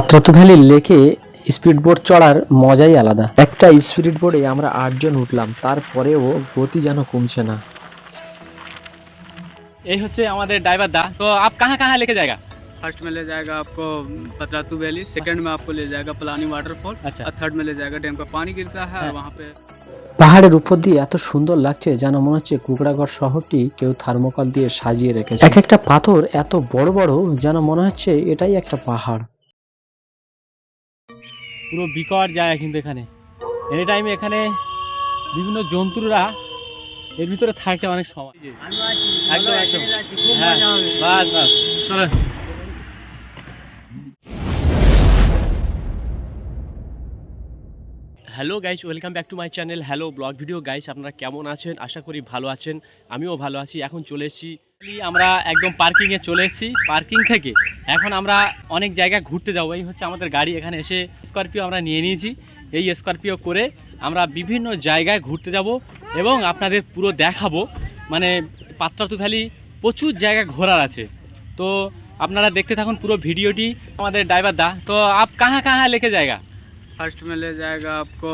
পাত্রতু ভ্যালির লেকে speed boat চড়ার মজাই আলাদা একটা স্পিড বোর্ডে আমরা আটজন উঠলাম তারপরেও গতি যেন কমছে না এই হচ্ছে আমাদের ড্রাইভার দা তো আপ কাহা কাহা লেকে জায়গা फर्स्ट में ले जाएगा आपको पतरातू वैली सेकंड में आपको ले जाएगा पलानी वाटरफॉल अच्छा और थर्ड में ले जाएगा डैम का पानी गिरता है हाँ। और वहाँ पे পাহাড়ের উপর দিয়ে এত সুন্দর লাগছে যেন মনে হচ্ছে কুকড়াগড় শহরটি কেউ থার্মোকল দিয়ে সাজিয়ে রেখেছে এক একটা পাথর এত বড় বড় যেন মনে হচ্ছে এটাই একটা পাহাড় পুরো বিকট জায়গা কিন্তু এখানে। এনি টাইম এখানে বিভিন্ন জন্তুরা এর ভিতরে থাকে অনেক সময়। একদম একদম। হ্যাঁ বাস বাস। চলো hello guys, welcome back to my channel. Hello vlog video guys, আপনারা কেমন আছেন? আশা করি ভালো আছেন। আমিও ভালো আছি। এখন চলে এসেছি। আমরা একদম পার্কিংয়ে চলে এসেছি। পার্কিং থেকে এখন আমরা অনেক জায়গায় ঘুরতে যাব। এই হচ্ছে আমাদের গাড়ি। এখানে এসে স্করপিও আমরা নিয়ে নিয়েছি। এই স্করপিও করে আমরা বিভিন্ন জায়গায় ঘুরতে যাব এবং আপনাদের পুরো দেখাবো। মানে পাত্রাতু ভ্যালি প্রচুর জায়গা ঘোরার আছে। তো আপনারা দেখতে থাকুন পুরো ভিডিওটি। আমাদের ড্রাইভার দা। তো আপ কাহা কাহা লেখে জায়গা? फर्स्ट में ले जाएगा आपको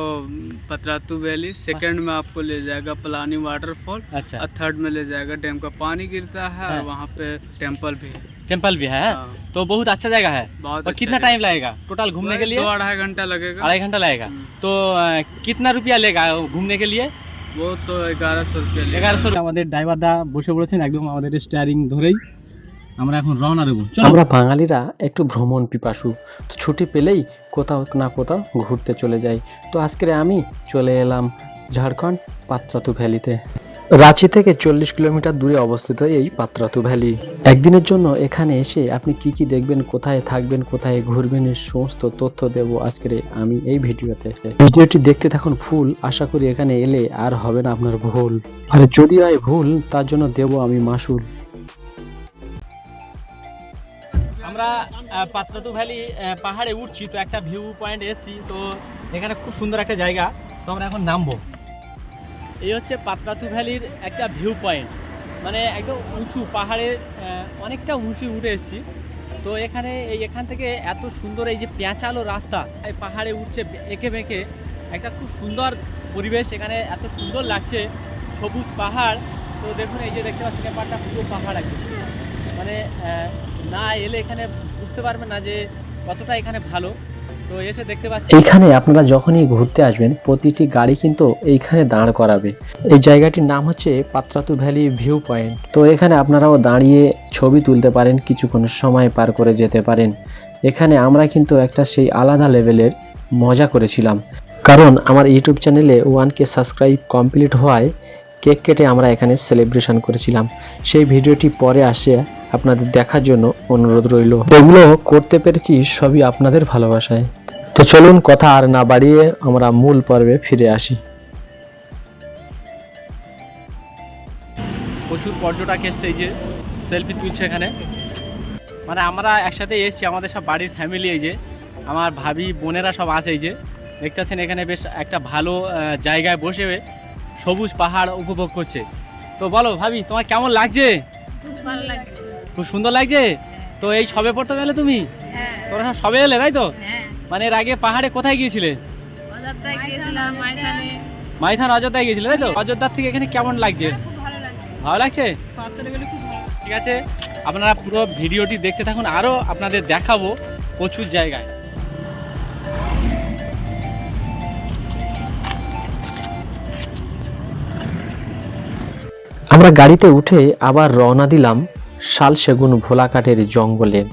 पतरातू वैली सेकंड में आपको ले जाएगा पलानी वाटरफॉल अच्छा और थर्ड में ले जाएगा डैम का पानी गिरता है हाँ। और वहाँ पे टेम्पल भी है टेम्पल भी है हाँ, तो बहुत अच्छा जगह है बहुत और अच्छा कितना जगह। टाइम लगेगा टोटल घूमने के लिए दो अढ़ाई घंटा लगेगा अढ़ाई घंटा लगेगा हम्म, तो अ, कितना रुपया लेगा घूमने के लिए वो तो ग्यारह सौ रुपया लेगा। এগারোশো আমাদের ড্রাইভার দা বসে পড়েছেন একদম আমাদের স্টিয়ারিং ধরেই আমরা এখন রওনা দেবো। আমরা বাঙালিরা একটু ভ্রমণ পিপাসু। তো ছুটি পেলেই কোথাও না কোথাও ঘুরতে চলে যাই। তো আজকে আমি চলে এলাম ঝাড়খণ্ড পাত্রাতু ভ্যালিতে। রাঁচি থেকে চল্লিশ কিলোমিটার দূরে অবস্থিত এই পাত্রাতু ভ্যালি। একদিনের জন্য এখানে এসে আপনি কি কি দেখবেন, কোথায় থাকবেন, কোথায় ঘুরবেন সমস্ত তথ্য দেব আজকের আমি এই ভিডিওতে। ভিডিওটি দেখতে থাকুন ফুল। আশা করি এখানে এলে আর হবে না আপনার ভুল। আর যদি হয় ভুল, তার জন্য দেব আমি মাসুল। আমরা পাত্রাতু ভ্যালি পাহাড়ে উঠছি, তো একটা ভিউ পয়েন্ট এসছি, তো এখানে খুব সুন্দর একটা জায়গা, তো আমরা এখন নামবো। এই হচ্ছে পাত্রাতু ভ্যালির একটা ভিউ পয়েন্ট মানে একদম উঁচু পাহাড়ের অনেকটা উঁচু উঠে এসেছি। তো এখানে, এই এখান থেকে এত সুন্দর এই যে পেঁচালো রাস্তা, এই পাহাড়ে উঠছে এঁকে বেঁকে, একটা খুব সুন্দর পরিবেশ, এখানে এত সুন্দর লাগছে, সবুজ পাহাড়। তো দেখুন, এই যে দেখতে পাচ্ছেন, ব্যাপারটা পুরো পাহাড় একদম। আহ, না এলে এখানে বুঝতে পারবেন না যে কতটা এখানে ভালো। তো এসে দেখতে পাচ্ছি এইখানে আপনারা যখনই ঘুরতে আসবেন প্রতিটি গাড়ি কিন্তু এইখানে দাঁড় করাবে। এই জায়গাটির নাম হচ্ছে পাত্রাতু ভ্যালি ভিউ পয়েন্ট। তো এখানে আপনারাও দাঁড়িয়ে ছবি তুলতে পারেন কিছুক্ষণ সময় পার করে যেতে পারেন। এখানে আমরা কিন্তু একটা সেই আলাদা লেভেলের মজা করেছিলাম। কারণ আমার ইউটিউব চ্যানেলে ওয়ান কে সাবস্ক্রাইব কমপ্লিট হওয়ায় কেক কেটে আমরা এখানে সেলিব্রেশন করেছিলাম। সেই ভিডিওটি পরে আসে আপনাদের দেখার জন্য অনুরোধ রইল। এগুলো করতে পেরেছি সবই আপনাদের ভালোবাসায়। তো চলুন কথা আর না বাড়িয়ে আমরা মূল পর্বে ফিরে আসি। প্রচুর পর্যটক এসছে এই যে সেলফি তুলছে এখানে। মানে আমরা একসাথে এসেছি, আমাদের সব বাড়ির ফ্যামিলি এই যে। আমার ভাবি, বোনেরা সব আছে এই যে। দেখতে এখানে বেশ একটা ভালো জায়গায় বসে সবুজ পাহাড় উপভোগ করছে। তো বলো ভাবি তোমার কেমন লাগছে? খুব ভালো লাগে খুব সুন্দর লাগছে? তো এই সবে পড়তে গেলে তুমি? হ্যাঁ। তোরা সব সবে এলে তাই তো? হ্যাঁ। মানে এর আগে পাহাড়ে কোথায় গিয়েছিলে? মাইথান। অযোধ্যায় গিয়েছিলে তাই তো? অযোধ্যার থেকে এখানে কেমন লাগছে? ভালো লাগছে। ঠিক আছে আপনারা পুরো ভিডিওটি দেখতে থাকুন। আরও আপনাদের দেখাবো প্রচুর জায়গায়। আমরা গাড়িতে উঠে আবার রওনা দিলাম শাল সেগুন ভোলাকাটের জঙ্গলে।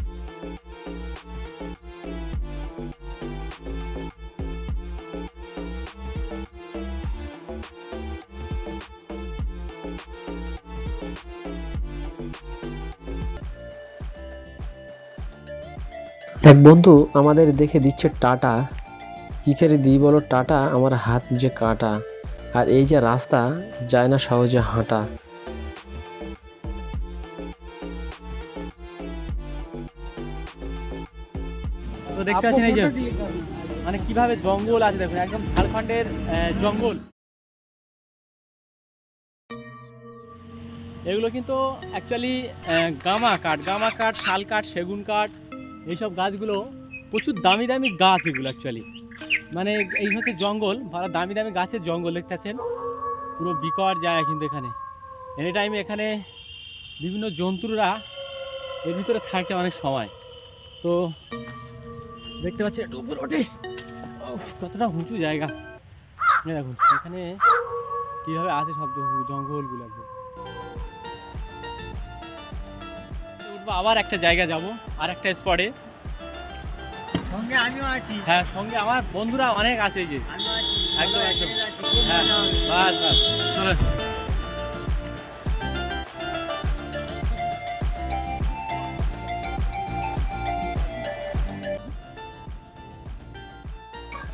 এক বন্ধু, আমাদের দেখে দিচ্ছে টাটা। কি দিই বলো, টাটা আমার হাত যে কাটা। আর এই যে রাস্তা, যায় না সহজে হাঁটা। দেখতে পাচ্ছেন এই যে মানে কীভাবে জঙ্গল আছে দেখুন একদম ঝাড়খণ্ডের জঙ্গল। এগুলো কিন্তু অ্যাকচুয়ালি গামা কাঠ গামা কাঠ শাল কাঠ সেগুন কাঠ এইসব গাছগুলো প্রচুর দামি দামি গাছ এগুলো অ্যাকচুয়ালি মানে এই হচ্ছে জঙ্গল ভালো দামি দামি গাছের জঙ্গল দেখতে পাচ্ছেন। পুরো বিকট জায়গা কিন্তু এখানে। এনি টাইমে এখানে বিভিন্ন জন্তুরা এর ভিতরে থাকে অনেক সময়। তো দেখতে পাচ্ছি একটু উপরে ওঠে। কতটা উঁচু জায়গা। দেখুন এখানে কীভাবে আছে সব জঙ্গল- জঙ্গলগুলো একদম উঠবো আবার একটা জায়গা যাব আর একটা স্পটে সঙ্গে আমিও আছি। হ্যাঁ সঙ্গে আমার বন্ধুরা অনেক আছে যে। আমিও আছি একদম, একদম। হ্যাঁ। বাস বাস। চলো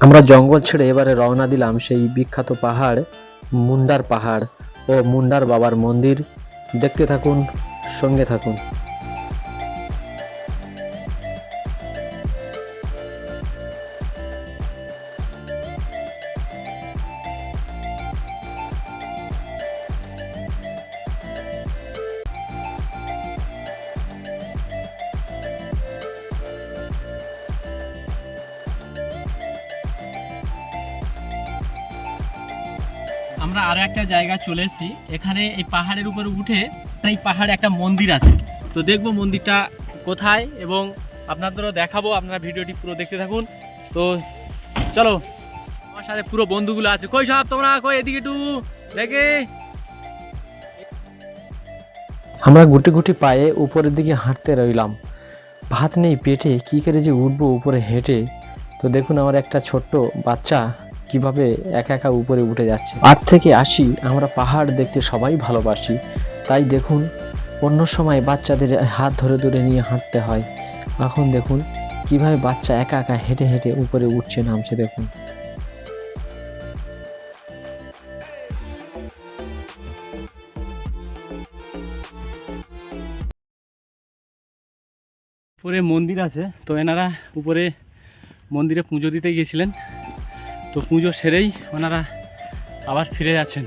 আমরা জঙ্গল ছেড়ে এবারে রওনা দিলাম সেই বিখ্যাত পাহাড়, মুন্ডার পাহাড় ও মুন্ডার বাবার মন্দির। দেখতে থাকুন, সঙ্গে থাকুন। আমরা আরও একটা জায়গা চলে এসেছি। এখানে এই পাহাড়ের উপরে উঠে এই পাহাড়ে একটা মন্দির আছে। তো দেখব মন্দিরটা কোথায় এবং আপনাদেরও দেখাবো, আপনারা ভিডিওটি পুরো দেখতে থাকুন। তো চলো, আমার সাথে পুরো বন্ধুগুলো আছে। কই সব তোমরা? কই এদিকে একটু দেখে। আমরা গুটি গুটি পায়ে উপরের দিকে হাঁটতে রইলাম। ভাত নেই, পেটে কি করে যে উঠবো উপরে হেঁটে। তো দেখুন আমার একটা ছোট্ট বাচ্চা কীভাবে একা একা উপরে উঠে যাচ্ছে। আট থেকে আসি আমরা পাহাড় দেখতে সবাই ভালোবাসি। তাই দেখুন, অন্য সময় বাচ্চাদের হাত ধরে ধরে নিয়ে হাঁটতে হয়। এখন দেখুন, কীভাবে বাচ্চা একা একা হেঁটে হেঁটে উপরে উঠছে, নামছে দেখুন। উপরে মন্দির আছে। তো এনারা উপরে মন্দিরে পুজো দিতে গিয়েছিলেন। তো পুজো সেরেই ওনারা আবার ফিরে যাচ্ছেন।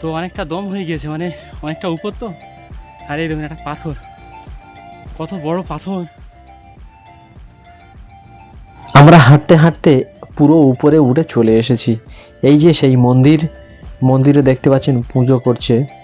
তো অনেকটা দম হয়ে গিয়েছে মানে অনেকটা উপর তো। আর এই দেখুন, একটা পাথর। কত বড় পাথর। আমরা হাঁটতে হাঁটতে পুরো উপরে উঠে চলে এসেছি। এই যে সেই মন্দির, মন্দিরে দেখতে পাচ্ছেন পুজো করছে।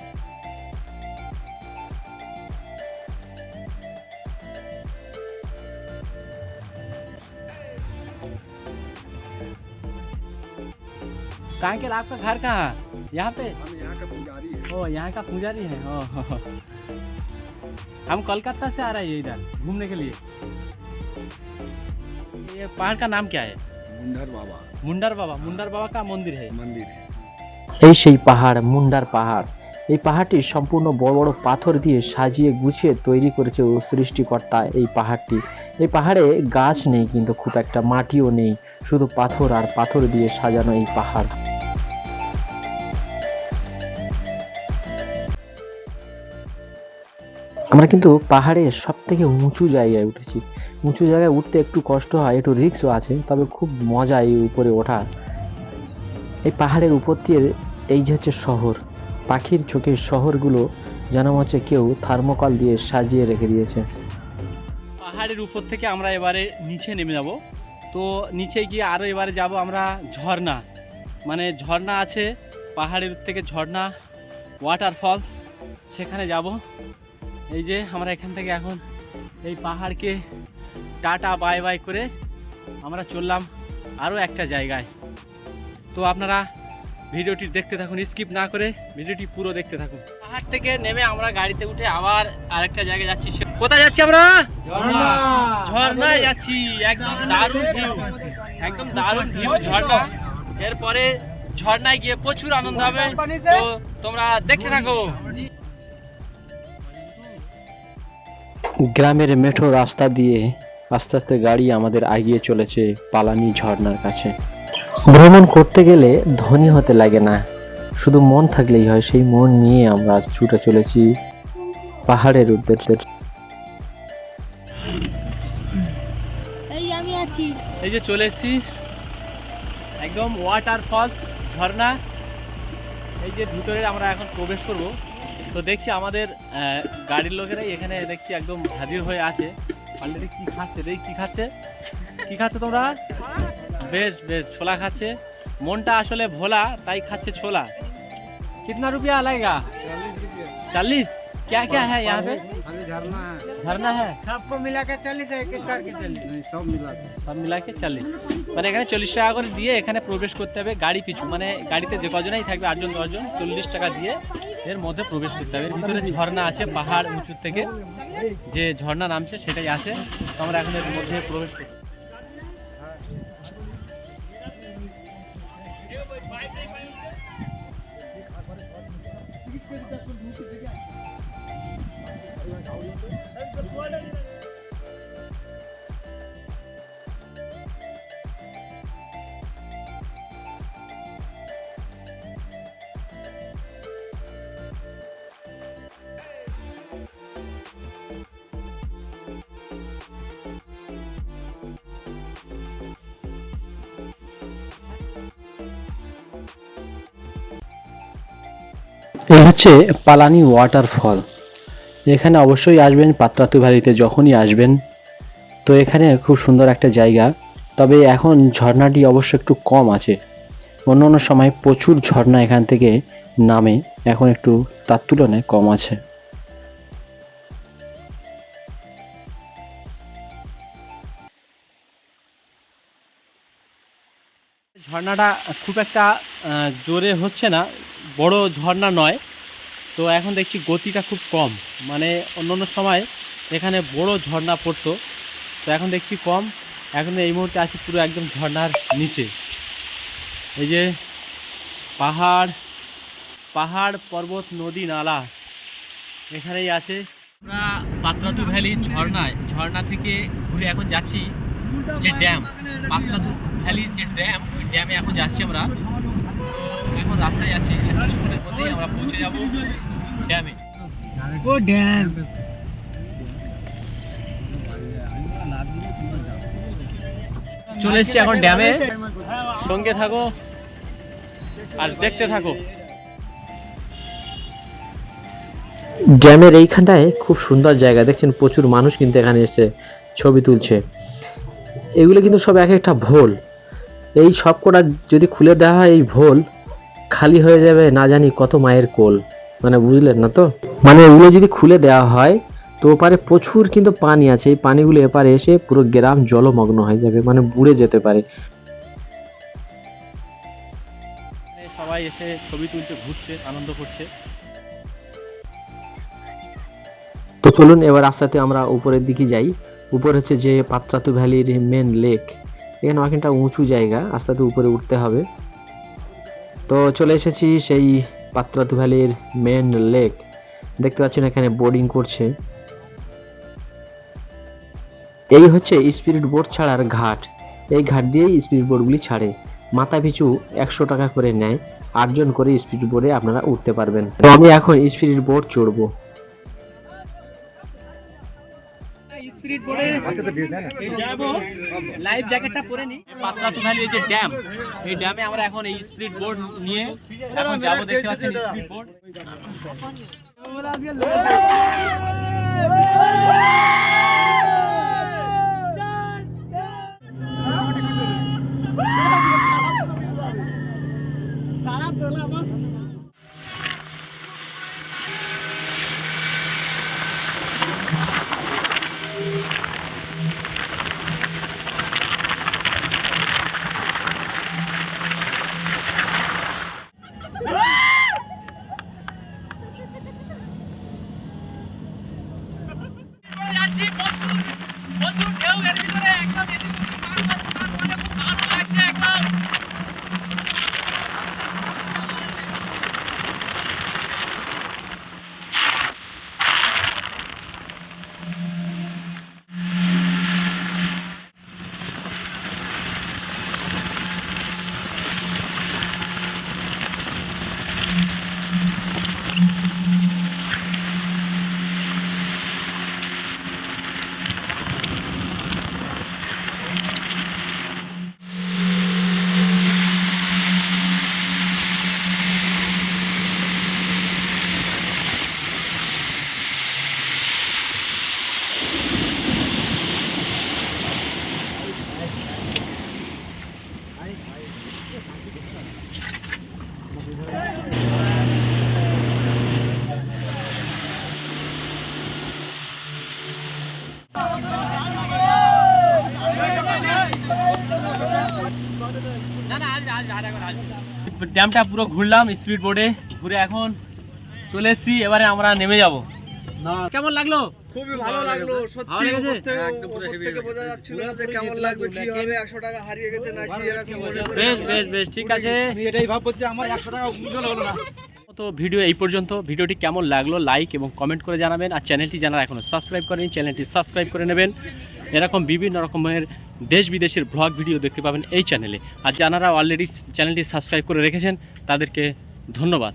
आपका घर कहाँ यहाँ पे हम यहाँ का पुजारी है ओ यहाँ का पुजारी है ओ हो, हो। हम कोलकाता से आ रहे हैं इधर घूमने के लिए ये पहाड़ का नाम क्या है मुंडर बाबा मुंडर बाबा मुंडर बाबा का मंदिर है मंदिर है এই সেই পাহাড় মুন্ডার পাহাড় এই পাহাড়টি সম্পূর্ণ বড় বড় পাথর দিয়ে সাজিয়ে গুছিয়ে তৈরি করেছে ও সৃষ্টিকর্তা এই পাহাড়টি এই পাহাড়ে গাছ নেই কিন্তু খুব একটা মাটিও নেই শুধু পাথর আর পাথর দিয়ে সাজানো এই পাহাড় আমরা কিন্তু পাহাড়ে সব থেকে উঁচু জায়গায় উঠেছি। উঁচু জায়গায় উঠতে একটু কষ্ট হয়, একটু রিস্কও আছে, তবে খুব মজা এই উপরে ওঠা। এই পাহাড়ের উপর দিয়ে এই যে হচ্ছে শহর, পাখির চোখের শহরগুলো যেন হচ্ছে কেউ থার্মোকল দিয়ে সাজিয়ে রেখে দিয়েছে। পাহাড়ের উপর থেকে আমরা এবারে নিচে নেমে যাব। তো নিচে গিয়ে আরও এবারে যাব আমরা ঝর্ণা। মানে ঝর্ণা আছে, পাহাড়ের থেকে ঝর্ণা ওয়াটারফলস সেখানে যাব। এই যে আমরা এখান থেকে এখন এই পাহাড়কে টাটা বাই বাই করে আমরা চললাম আরও একটা জায়গায়। তো আপনারা ভিডিওটি দেখতে থাকুন স্কিপ না করে ভিডিওটি পুরো দেখতে থাকুন। পাহাড় থেকে নেমে আমরা গাড়িতে উঠে আবার আরেকটা জায়গায় যাচ্ছি। কোথায় যাচ্ছি আমরা? ঝর্ণায় যাচ্ছি। একদম দারুণ ভিউ একদম দারুণ ভিউ ঝর্ণা। এরপরে ঝর্ণায় গিয়ে প্রচুর আনন্দ হবে। তো তোমরা দেখতে থাকো। গ্রামের মেঠো রাস্তা দিয়ে আস্তে আস্তে গাড়ি আমাদের আগিয়ে চলেছে পালানি ঝর্ণার কাছে। ভ্রমণ করতে গেলে ধনী হতে লাগে না। শুধু মন থাকলেই হয় সেই মন নিয়ে আমরা ছুটে চলেছি পাহাড়ের উদ্দেশ্যে। এই আমি আছি। এই যে চলে এসেছি। একদম ওয়াটারফলস ঝর্ণা। এই যে ভিতরে আমরা এখন প্রবেশ করব। তো দেখছি আমাদের আহ, গাড়ির লোকেরাই এখানে দেখছি একদম হাজির হয়ে আছে অলরেডি কি খাচ্ছে রে কি খাচ্ছে কি খাচ্ছ তোমরা বেশ বেশ ছোলা খাচ্ছে মনটা আসলে ভোলা তাই খাচ্ছে ছোলা कितना रुपया लगेगा चालीस क्या क्या है यहाँ पे झरना है सबको मिला के चली जाए एक करके चली সব মিলাকে চল্লিশ মানে এখানে চল্লিশ টাকা করে দিয়ে এখানে প্রবেশ করতে হবে গাড়ি পিছু মানে গাড়িতে যে কজনেই থাকবে আটজন দশজন চল্লিশ টাকা দিয়ে এর মধ্যে প্রবেশ করতে হবে এর ভিতরে ঝর্ণা আছে পাহাড় উঁচু থেকে যে ঝর্ণা নামছে সেটাই আছে তো আমরা এখন এর মধ্যে প্রবেশ করছি এই হচ্ছে পালানি ওয়াটারফল এখানে অবশ্যই আসবেন পাত্রাতু ভ্যালিতে যখনই আসবেন। তো এখানে খুব সুন্দর একটা জায়গা, তবে এখন ঝর্ণাটি অবশ্য একটু কম আছে। অন্য অন্য সময় প্রচুর ঝর্ণা এখান থেকে নামে, এখন একটু তার তুলনায় কম আছে। ঝর্ণাটা খুব একটা জোরে হচ্ছে না বড় ঝর্ণা নয়। তো এখন দেখছি গতিটা খুব কম। মানে অন্য অন্য সময় এখানে বড় ঝর্ণা পড়তো। তো এখন দেখছি কম। এখন এই মুহূর্তে আছি পুরো একদম ঝর্ণার নিচে। এই যে পাহাড় পাহাড়, পর্বত, নদী, নালা এখানেই আছে। আমরা পাত্রাতু ভ্যালি ঝর্ণায়, ঝর্ণা থেকে ঘুরে এখন যাচ্ছি যে ড্যাম। পাত্রাতু ভ্যালির যে ড্যাম, ওই ড্যামে এখন যাচ্ছি আমরা। এখন রাস্তায় আছি কিছুক্ষণের মধ্যেই আমরা পৌঁছে যাব ড্যামে ও ড্যাম চলে এসেছি এখন ড্যামে সঙ্গে থাকো আর দেখতে থাকো। ড্যামের এইখানটায় খুব সুন্দর জায়গা। দেখছেন প্রচুর মানুষ কিন্তু এখানে এসে ছবি তুলছে। এগুলো কিন্তু সব এক একটা ভোল। এই সব কটা যদি খুলে দেওয়া হয় এই ভোল খালি হয়ে যাবে না জানি কত মায়ের কোল। মানে বুঝলেন না তো? মানে এগুলো যদি খুলে দেওয়া হয় তো ওপারে প্রচুর কিন্তু পানি আছে। এই পানিগুলো এপারে এসে পুরো গ্রাম জলমগ্ন হয়ে যাবে মানে বুড়ে যেতে পারে। সবাই এসে ছবি তুলছে ঘুরছে আনন্দ করছে। তো চলুন এবার আস্তে আস্তে আমরা উপরের দিকে যাই। উপর হচ্ছে যে পাত্রাতু ভ্যালির মেন লেক এখানে অনেকটা উঁচু জায়গা আস্তে আস্তে উপরে উঠতে হবে। তো চলে এসেছি সেই পাত্রাতু ভ্যালির মেন লেক দেখতে পাচ্ছেন এখানে বোর্ডিং করছে। এই হচ্ছে স্পিরিট বোর্ড ছাড়ার ঘাট। এই ঘাট দিয়েই স্পিরিট বোর্ডগুলি ছাড়ে। মাথা পিছু একশো টাকা করে নেয়। আটজন করে স্পিরিট বোর্ডে আপনারা উঠতে পারবেন। তো আমি এখন স্পিরিট বোর্ড চড়বো। যাব লাইফ জ্যাকেটটা পরে নি। পাত্রাতু যে ড্যাম এই ড্যামে আমরা এখন এই স্পিরিট বোর্ড নিয়ে এখন যাব দেখতে পাচ্ছেন স্পিরিট বোর্ড যাচ্ছি প্রচুর প্রচুর ঢেউ এর ভিতরে একদম এদিক ওদিক পার করতে পার মানে খুব দারুণ লাগছে একদম ড্যামটা পুরো ঘুরলাম স্পিড বোর্ডে ঘুরে এখন চলে এসেছি এবারে আমরা নেমে যাব। কেমন লাগল? খুবই ভালো লাগল সত্যি থেকে বোঝা যাচ্ছিল না যে কেমন লাগবে কি হবে একশো টাকা হারিয়ে গেছে নাকি এরকম বেশ বেশ বেশ ঠিক আছে। এটাই ভাব আমার একশো টাকা উজ্জ্বল হলো না। তো ভিডিও এই পর্যন্ত। ভিডিওটি কেমন লাগল লাইক এবং কমেন্ট করে জানাবেন। আর চ্যানেলটি জানার এখনও সাবস্ক্রাইব করেন চ্যানেলটি সাবস্ক্রাইব করে নেবেন। এরকম বিভিন্ন রকমের দেশ বিদেশের ব্লগ ভিডিও দেখতে পাবেন এই চ্যানেলে আর যারা অলরেডি চ্যানেলটি সাবস্ক্রাইব করে রেখেছেন, তাদেরকে ধন্যবাদ।